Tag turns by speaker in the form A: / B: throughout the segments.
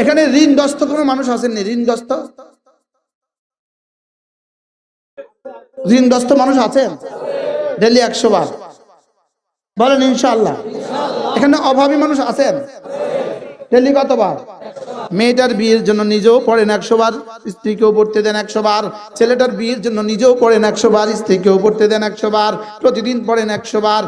A: এখানে ঋণদস্ত কোনো মানুষ আসেননি ঋণ ঋণদস্ত মানুষ আছেন ডেলি একশো বার বলেন ইনশাল্লাহ এখানে অভাবী মানুষ আছেন ডেলি কতবার মেয়েটার বিয়ের জন্য নিজেও পড়েন একশো বার স্ত্রীকেও পড়তে দেন একশো বার ছেলেটার বিয়ের জন্য নিজেও পড়েন একশো বার স্ত্রীকেও পড়তে দেন একশো বার প্রতিদিন পড়েন একশো বার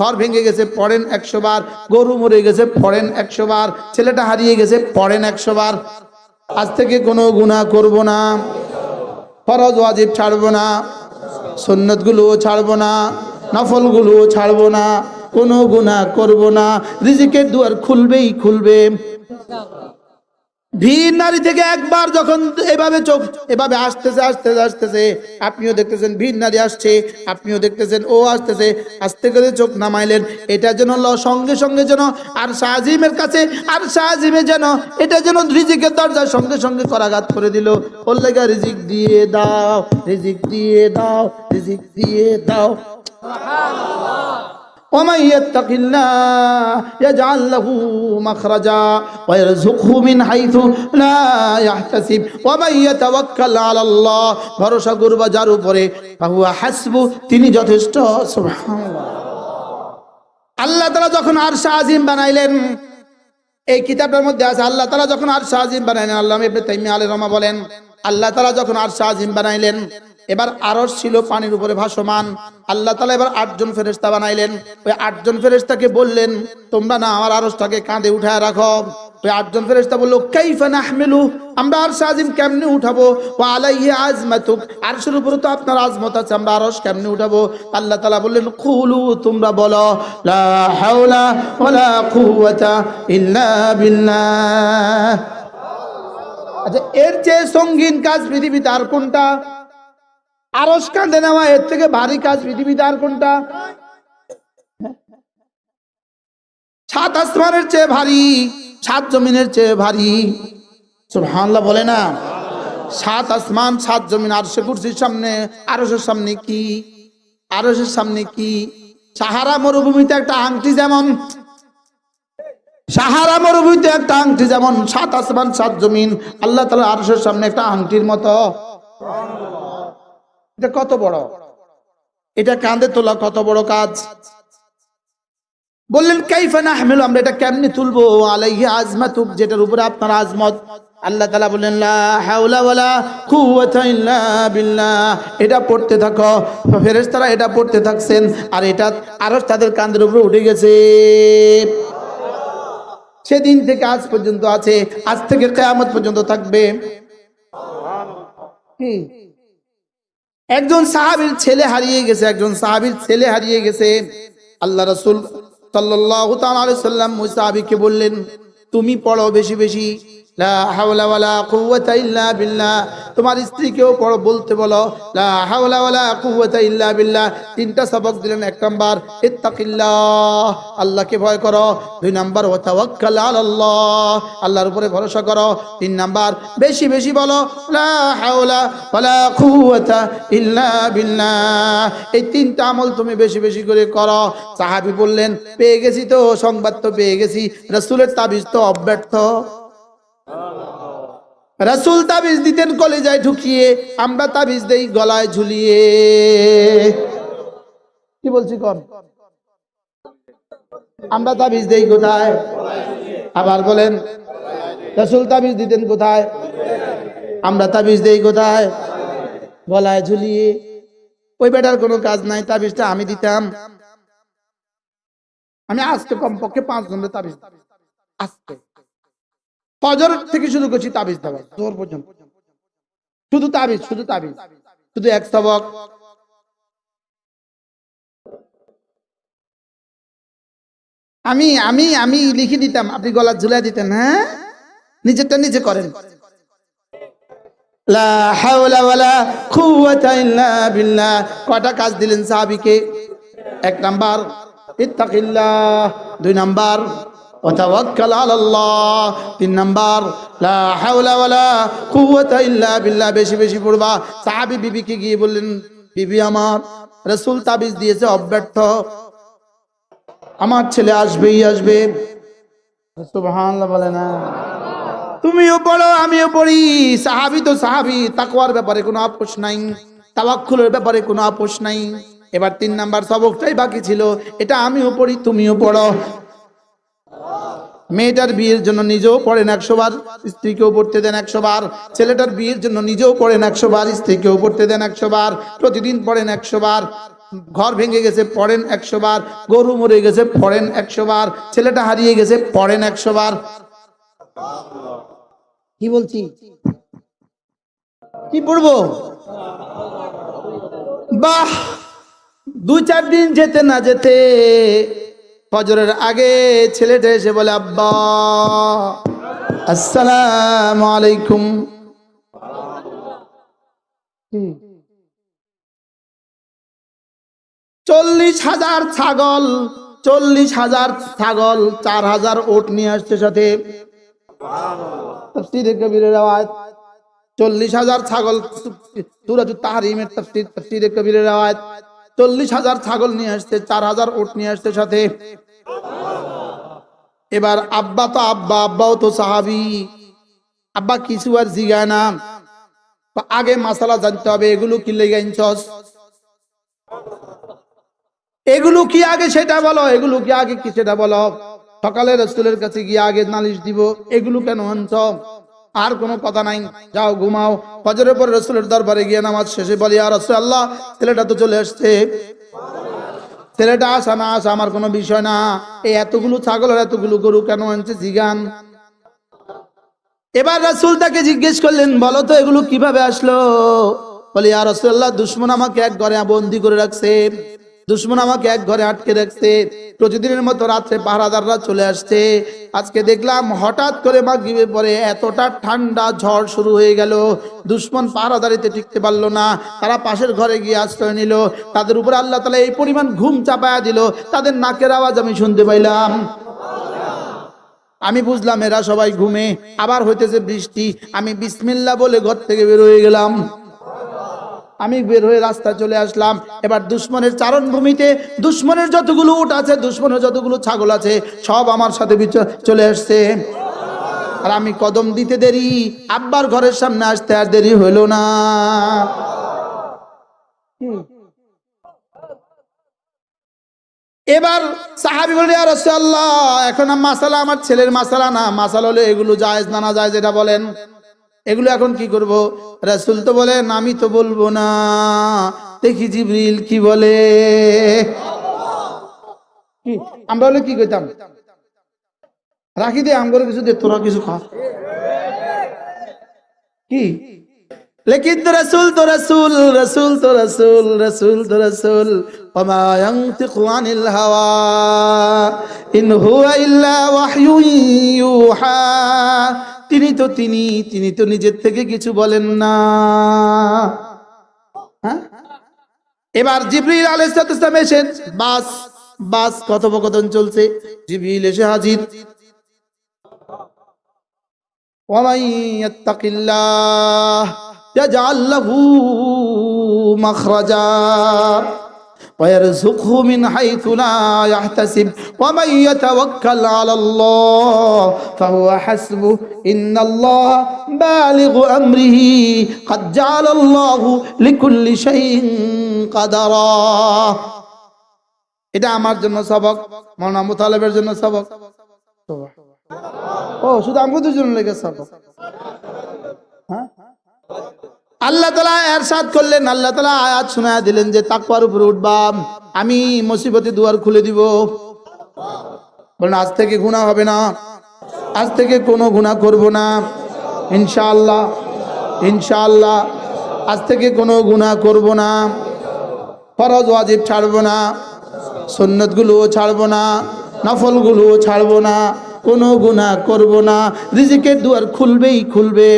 A: ঘর ভেঙে গেছে পড়েন একশো বার গরু মরে গেছে পড়েন একশো বার ছেলেটা হারিয়ে গেছে পড়েন একশো বার আজ থেকে কোনো গুণা করব না ফরজ ওয়াজিব ছাড়ব না সন্ন্যতগুলোও ছাড়ব না নফলগুলোও ছাড়ব না কোনো গুণা করব না রিজিকের দুয়ার খুলবেই খুলবে ভিড় নারী থেকে একবার যখন এভাবে চোখ এভাবে আসতেছে আসতেছে আসতেছে আপনিও দেখতেছেন ভিড় নারী আসছে আপনিও দেখতেছেন ও আসতেছে আসতে করে চোখ নামাইলেন এটা যেন ল সঙ্গে সঙ্গে যেন আর শাহজিমের কাছে আর শাহজিমে যেন এটা যেন রিজিকের দরজা সঙ্গে সঙ্গে করাঘাত করে দিল ওর লেগে রিজিক দিয়ে দাও রিজিক দিয়ে দাও রিজিক দিয়ে দাও ভরসা উপরে হাসবু তিনি যথেষ্ট আল্লাহ তাআলা যখন আর শাহজিম বানাইলেন এই কিতাবটার মধ্যে আছে আল্লাহ তালা যখন আর শাহজিম বানাইলেন আল্লাহ ইবনে তাইমিয়া আলাইহিস বলেন আল্লাহ তালা যখন আর শাহজিম বানাইলেন এবার আরস ছিল পানির উপরে ভাসমান আল্লাহ তালা এবার আটজন ফেরেস্তা বানাইলেন ওই আটজন ফেরেস্তাকে বললেন তোমরা না আমার আরসটাকে কাঁধে উঠায় রাখো ওই আটজন ফেরেস্তা বললো কাইফা নাহমেলু আমরা আর আজিম কেমনে উঠাবো উপরে তো আপনার আজমত আছে আমরা আরস কেমনে উঠাবো আল্লাহ তালা বললেন খুলু তোমরা বলো লা হাওলা ওয়ালা কুওয়াতা ইল্লা বিল্লাহ আচ্ছা এর চেয়ে সঙ্গীন কাজ পৃথিবীতে আর কোনটা আরস কাঁধে নেওয়া এর থেকে ভারী কাজ পৃথিবীতে আর কোনটা সাত আসমানের চেয়ে ভারী সাত জমিনের চেয়ে ভারী সুবহানাল্লাহ বলে না সাত আসমান সাত জমিন আরশে কুরসির সামনে আরসের সামনে কি আরসের সামনে কি সাহারা মরুভূমিতে একটা আংটি যেমন সাহারা মরুভূমিতে একটা আংটি যেমন সাত আসমান সাত জমিন আল্লাহ তালা আরশের সামনে একটা আংটির মতো এটা কত বড় এটা কাঁধে তোলা কত বড় কাজ বললেন কাইফানা আহমেল আমরা এটা কেমনি তুলবো আলাইহি আজমাতুক যেটার উপরে আপনার আজমত আল্লাহ তালা বললেন এটা পড়তে থাকো ফেরেস তারা এটা পড়তে থাকছেন আর এটা আরো তাদের কান্দের উপরে উঠে গেছে সেদিন থেকে আজ পর্যন্ত আছে আজ থেকে কেয়ামত পর্যন্ত থাকবে একজন সাহাবির ছেলে হারিয়ে গেছে একজন সাহাবির ছেলে হারিয়ে গেছে আল্লাহ রসুল সাল্লাহ তাল ওই সাহাবিকে বললেন তুমি পড়ো বেশি বেশি তোমার স্ত্রীকেও পড় বলতে বলো ইল্লা তিনটা সবক দিলেন এক নম্বর আল্লাহকে ভয় করো দুই নম্বর আল্লাহর উপরে ভরসা করো তিন নম্বর বেশি বেশি বলো লা হাওলা ইল্লা এই তিনটা আমল তুমি বেশি বেশি করে করো সাহাবি বললেন পেয়ে গেছি তো সংবাদ তো পেয়ে গেছি রসুলের তাবিজ তো অব্যর্থ রাসুল তাবিজ দিতেন কলেজায় ঢুকিয়ে আমরা তাবিজ দেই গলায় ঝুলিয়ে কি বলছি কন আমরা তাবিজ দেই কোথায় আবার বলেন রাসুল তাবিজ দিতেন কোথায় আমরা তাবিজ দেই কোথায় গলায় ঝুলিয়ে ওই বেটার কোনো কাজ নাই তাবিজটা আমি দিতাম আমি আজকে কমপক্ষে পাঁচ ঘন্টা তাবিজ আজকে ফজর থেকে শুরু করছি তাবিজ দেওয়া জোর পর্যন্ত শুধু তাবিজ শুধু তাবিজ শুধু এক সবক আমি আমি আমি লিখে দিতাম আপনি গলা ঝুলে দিতেন হ্যাঁ নিজেরটা নিজে করেন কটা কাজ দিলেন সাহাবিকে এক নাম্বার ইত্তাকিল্লাহ দুই নাম্বার وتوكل على الله তিন নাম্বার লা হাওলা ওয়ালা কুওয়াতা ইল্লা বিল্লাহ বেশি বেশি পড়বা সাহাবী বিবিকে গিয়ে বললেন বিবি আমার রাসূল তাবিজ দিয়েছে অব্যর্থ আমার ছেলে আসবেই আসবে সুবহানাল্লাহ বলে না তুমিও পড়ো আমিও পড়ি সাহাবি তো সাহাবি তাকওয়ার ব্যাপারে কোনো আপোষ নাই তাওয়াক্কুলের ব্যাপারে কোনো আপোষ নাই এবার তিন নাম্বার সবকটাই বাকি ছিল এটা আমিও পড়ি তুমিও পড়ো মেয়েটার বিয়ের জন্য নিজেও পড়েন একশো বার স্ত্রীকেও পড়তে দেন একশো বার ছেলেটার বিয়ের জন্য নিজেও পড়েন একশো বার স্ত্রীকেও পড়তে দেন একশো বার প্রতিদিন পড়েন একশো বার ঘর ভেঙে গেছে পড়েন একশো বার গরু মরে গেছে পড়েন একশো বার ছেলেটা হারিয়ে গেছে পড়েন একশো বার কি বলছি কি পড়বো বাহ দু চার দিন যেতে না যেতে ফজরের আগে ছেলেটা এসে বলে আব্বা আসসালাম আলাইকুম চল্লিশ হাজার ছাগল চল্লিশ হাজার ছাগল চার হাজার ওট নিয়ে আসছে সাথে চল্লিশ হাজার ছাগল তুরাজু তাহারিমের তফসির তফসির কবিরের আওয়াজ চল্লিশ হাজার ছাগল নিয়ে আসছে চার হাজার ওট নিয়ে আসছে সাথে এবার আব্বা তো আব্বা আব্বাও তো সাহাবি আব্বা কিছু আর জিগা না আগে মাসালা জানতে হবে এগুলো কি লেগে এগুলো কি আগে সেটা বলো এগুলো কি আগে কি সেটা বলো সকালে রসুলের কাছে গিয়ে আগে নালিশ দিব এগুলো কেন আনছ আর কোনো কথা নাই যাও ঘুমাও ফজরের পরে রসুলের দরবারে গিয়ে নামাজ শেষে বলি আর রসুল আল্লাহ ছেলেটা তো চলে আসছে ছেলেটা আসা না আসা আমার কোনো বিষয় না এই এতগুলো ছাগল আর এতগুলো গরু কেন আনছে জিগান এবার রাসুল তাকে জিজ্ঞেস করলেন বলো তো এগুলো কিভাবে আসলো বলি আর রসুল্লাহ দুশ্মন আমাকে এক ঘরে বন্দি করে রাখছে দুশ্মন আমাকে এক ঘরে আটকে রাখছে প্রতিদিনের মতো রাত্রে পাহারাদাররা চলে আসছে আজকে দেখলাম হঠাৎ করে মাগিবে পরে এতটা ঠান্ডা ঝড় শুরু হয়ে গেল দুশ্মন পাহারাদারিতে টিকতে পারলো না তারা পাশের ঘরে গিয়ে আশ্রয় নিল তাদের উপরে আল্লাহ তালা এই পরিমাণ ঘুম চাপায়া দিল তাদের নাকের আওয়াজ আমি শুনতে পাইলাম আমি বুঝলাম এরা সবাই ঘুমে আবার হইতেছে বৃষ্টি আমি বিসমিল্লা বলে ঘর থেকে বের হয়ে গেলাম আমি বের হয়ে রাস্তা চলে আসলাম এবার দুশ্মনের চারণভূমিতে দুশ্মনের যতগুলো উঠ আছে দুশ্মনের যতগুলো ছাগল আছে সব আমার সাথে চলে আসছে আর আমি কদম দিতে দেরি আব্বার ঘরের সামনে আসতে আর দেরি হইল না এবার সাহাবি বলি আর এখন মাসালা আমার ছেলের মাসালা না মাসালা হলে এগুলো যায় না না যেটা বলেন এগুলো এখন কি করব রাসুল তো বলেন আমি তো বলবো না দেখি জিবরিল কি বলে আমরা হলে কি কইতাম রাখি দে আমগুলো কিছু দে তোরা কিছু খা কি لكن رسول تو رسول رسول تو رسول رسول تو رسول وما ينطق عن الهوى ইন هو ইল্লা وحي يوحى তিনি তো তিনি তিনি তো নিজের থেকে কিছু বলেন না হ্যাঁ? এবার জিবরিল আলাইসালাম এসেন বাস বাস কথোপকথন চলছে জিবিল এসে হাজির ওয়ামাইয়াত্তাকিল্লাহ ইয়াজআল লাহু মাখরাজা ويرزقه من حيث لا يحتسب ومن يتوكل على الله فهو حسبه إن الله بالغ أمره قد جعل الله لكل شيء قدرا এটা আমার জন্য সবক মনা মোতালেবের জন্য সবক ও শুধু আমাদের জন্য লেগে সবক আল্লাহ তালা এরশাদ করলেন আল্লাহ তালা আয়াত শোনা দিলেন যে তাকুয়ার উপরে উঠবাম আমি মুসিবতে দুয়ার খুলে দিব বলেন আজ থেকে গুণা হবে না আজ থেকে কোনো গুণা করব না ইনশাল্লাহ ইনশাআল্লাহ আজ থেকে কোনো গুণা করব না ফরজ ওয়াজিব ছাড়ব না সন্ন্যতগুলোও ছাড়ব না নফলগুলোও ছাড়ব না কোনো গুণা করব না রিজিকের দুয়ার খুলবেই খুলবে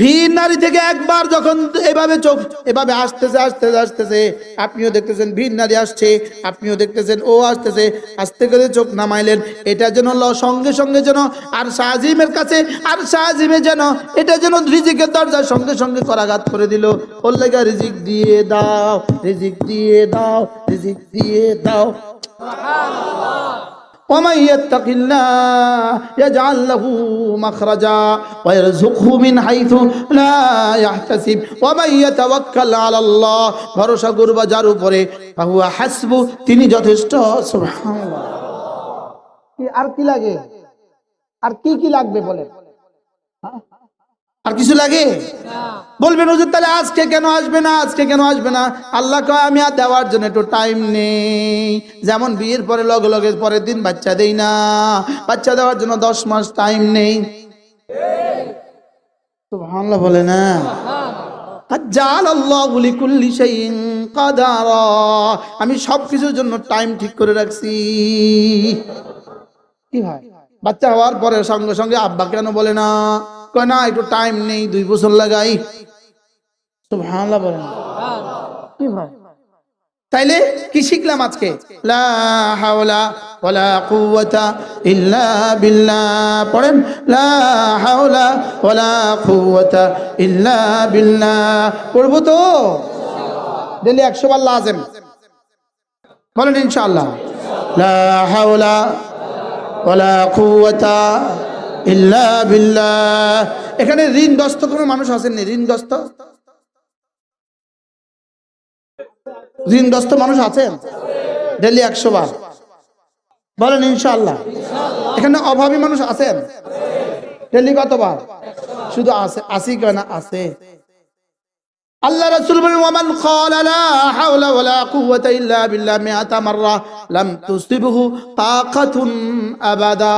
A: ভিড় নারী থেকে একবার যখন এভাবে চোখ এভাবে আসতেছে আসতেছে আসতেছে আপনিও দেখতেছেন ভিড় নারী আসছে আপনিও দেখতেছেন ও আসতেছে আসতে করে চোখ নামাইলেন এটা যেন সঙ্গে সঙ্গে যেন আর শাহজিমের কাছে আর শাহজিমে যেন এটা যেন রিজিকের দরজার সঙ্গে সঙ্গে করাঘাত করে দিল ওর লেগা রিজিক দিয়ে দাও রিজিক দিয়ে দাও রিজিক দিয়ে দাও ومن يتق الله يجعل له مخرجا ويرزقه من حيث لا يحتسب ومن يتوكل على الله ভরসা করবে যার উপরে ফাহুয়া হাসবু তিনি যথেষ্ট সুবহানাল্লাহ কি আর কি লাগে আর কি কি লাগবে বলে হ্যাঁ আর কিছু লাগে বলবেন হুজুর তাহলে আজকে কেন আসবে না আজকে কেন আসবে না আল্লাহ কয় আমি আর দেওয়ার জন্য একটু টাইম নেই যেমন বিয়ের পরে লগে লগে পরের দিন বাচ্চা দেই না বাচ্চা দেওয়ার জন্য দশ মাস টাইম নেই ভালো বলে না আমি সবকিছুর জন্য টাইম ঠিক করে রাখছি কি ভাই বাচ্চা হওয়ার পরে সঙ্গে সঙ্গে আব্বা কেন বলে না কয় না একটু টাইম নেই দুই বছর লাগাই বলেন তাইলে কি শিখলাম আজকে লা হাওলা পড়েন লা হাওলা ইল্লা পড়বো তো দিলে 100 বার বলেন ইনশাআল্লাহ লা হাওলা ওয়ালা কুওয়াতা এখানে ঋণ এখানে ঋণগ্রস্ত কোনো মানুষ আসেননি ঋণগ্রস্ত ঋণগ্রস্ত মানুষ আছেন ডেলি একশো বার বলেন ইনশাল্লাহ এখানে অভাবী মানুষ আছেন ডেলি কতবার শুধু আছে আসি কেনা আছে আল্লাহ রাসূল বলেন ওয়ামান ক্বালা লা হাওলা ওয়ালা কুওয়াতা ইল্লা বিল্লাহ মিআতা মাররা লাম তুসিবহু তাকাতুন আবাদা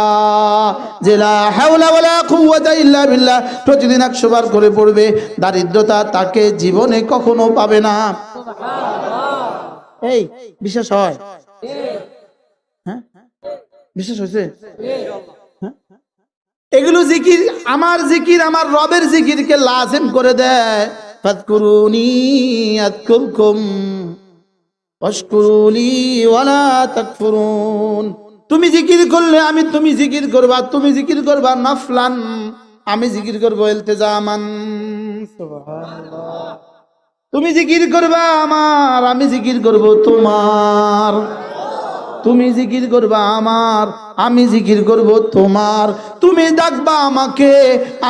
A: যে লা হাওলা ওয়ালা কুওয়াতা ইল্লা বিল্লাহ প্রতিদিন 100 বার করে পড়বে দারিদ্রতা তাকে জীবনে কখনো পাবে না সুবহানাল্লাহ এই বিশ্বাস হয় হ্যাঁ বিশ্বাস হয়েছে হ্যাঁ? এগুলো জিকির আমার জিকির আমার রবের জিকিরকে লাজিম করে দেয় ফাদকুরুনি তুমি জিকির করলে আমি তুমি জিকির করবা তুমি জিকির করবা নাফলান আমি জিকির করবো ইলতেজামান তুমি জিকির করবা আমার আমি জিকির করব তোমার তুমি জিকির করবা আমার আমি জিকির করব তোমার তুমি ডাকবা আমাকে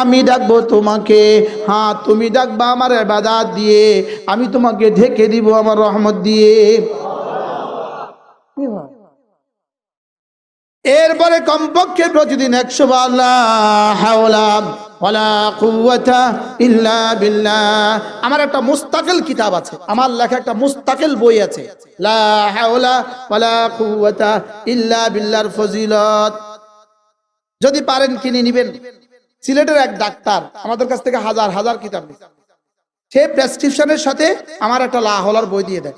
A: আমি ডাকবো তোমাকে হ্যাঁ তুমি ডাকবা আমার এবাদাত দিয়ে আমি তোমাকে ঢেকে দিব আমার রহমত দিয়ে এরপরে কমপক্ষে প্রতিদিন একশো হাওলা আমার একটা মুস্তাকিল কিতাব আছে আমার লেখা একটা মুস্তাকিল বই আছে যদি পারেন কিনে নিবেন সিলেটের এক ডাক্তার আমাদের কাছ থেকে হাজার হাজার কিতাব সে প্রেসক্রিপশনের সাথে আমার একটা লাহলার বই দিয়ে দেয়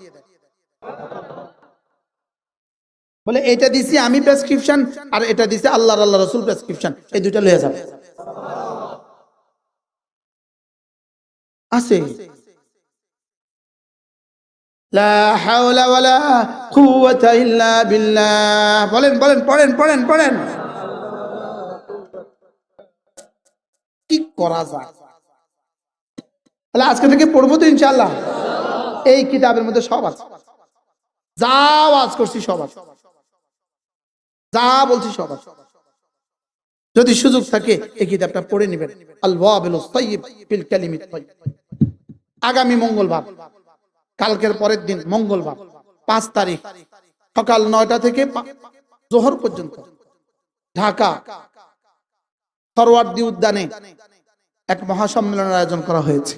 A: বলে এটা দিছি আমি প্রেসক্রিপশন আর এটা দিছি আল্লাহ আল্লাহ রসুল প্রেসক্রিপশন এই দুটা লয়ে যাবে আছে বলেন বলেন পড়েন পড়েন পড়েন কি করা যায় আজকে থেকে পড়বো তো ইনশাল্লাহ এই কিতাবের মধ্যে সব আছে যা আজ করছি সব আছে যা বলছি সব আছে যদি সুযোগ থাকে এই কিতাবটা পড়ে নেবেন আল্লাহ আগামী মঙ্গলবার কালকের পরের দিন মঙ্গলবার পাঁচ তারিখ সকাল নয়টা থেকে জোহর পর্যন্ত ঢাকা সরওয়ার্দি উদ্যানে এক মহাসম্মেলনের আয়োজন করা হয়েছে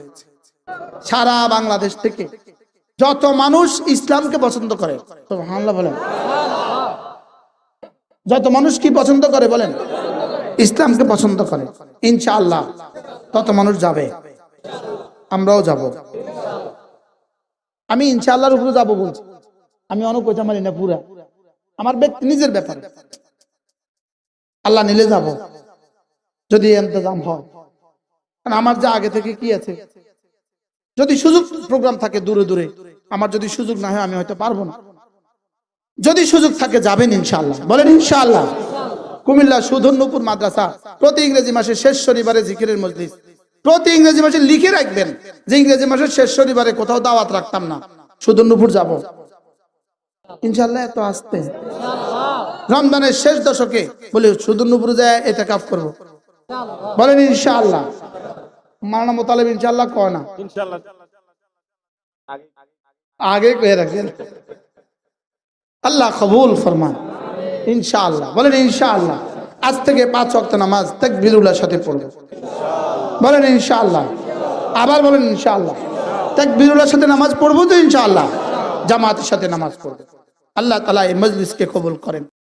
A: সারা বাংলাদেশ থেকে যত মানুষ ইসলামকে পছন্দ করে বলেন যত মানুষ কি পছন্দ করে বলেন ইসলামকে পছন্দ করে ইনশাআল্লাহ তত মানুষ যাবে আমরাও যাব। আমি ইনশাআল্লাহর উপরে যাব বলছি আমি অনেক কথা মানি না পুরা আমার ব্যক্তি নিজের ব্যাপার আল্লাহ নিলে যাব যদি ইন্তজাম হয় আমার যা আগে থেকে কি আছে যদি সুযোগ প্রোগ্রাম থাকে দূরে দূরে আমার যদি সুযোগ না হয় আমি হয়তো পারবো না যদি সুযোগ থাকে যাবেন ইনশাআল্লাহ বলেন ইনশাআল্লাহ কুমিল্লা সুধন্যপুর মাদ্রাসা প্রতি ইংরেজি মাসে শেষ শনিবারে জিকিরের মজলিস প্রতি ইংরেজি মাসে লিখে রাখবেন যে ইংরেজি মাসের শেষ শনিবারে কোথাও দাওয়াত রাখতাম না শুধু নুপুর যাব ইনশাল্লাহ এত আসতে রমজানের শেষ দশকে বলি শুধু নুপুর যায় এটা কাপ করবো বলেন ইনশাল্লাহ মারানা মোতালেব ইনশাআল্লাহ কয় না আগে কয়ে রাখেন আল্লাহ কবুল ফরমান ইনশাআল্লাহ বলেন ইনশাআল্লাহ আজ থেকে পাঁচ অক্ত নামাজ তেক তাকবিরুল্লাহর সাথে পড়বো বলেন ইনশাআল্লাহ আবার বলেন ইনশাআল্লাহ তাক বীরুলার সাথে নামাজ পড়বো তো ইনশাআল্লাহ জামাতের সাথে নামাজ পড়বো আল্লাহ তালা এই মজলিসকে কবুল করেন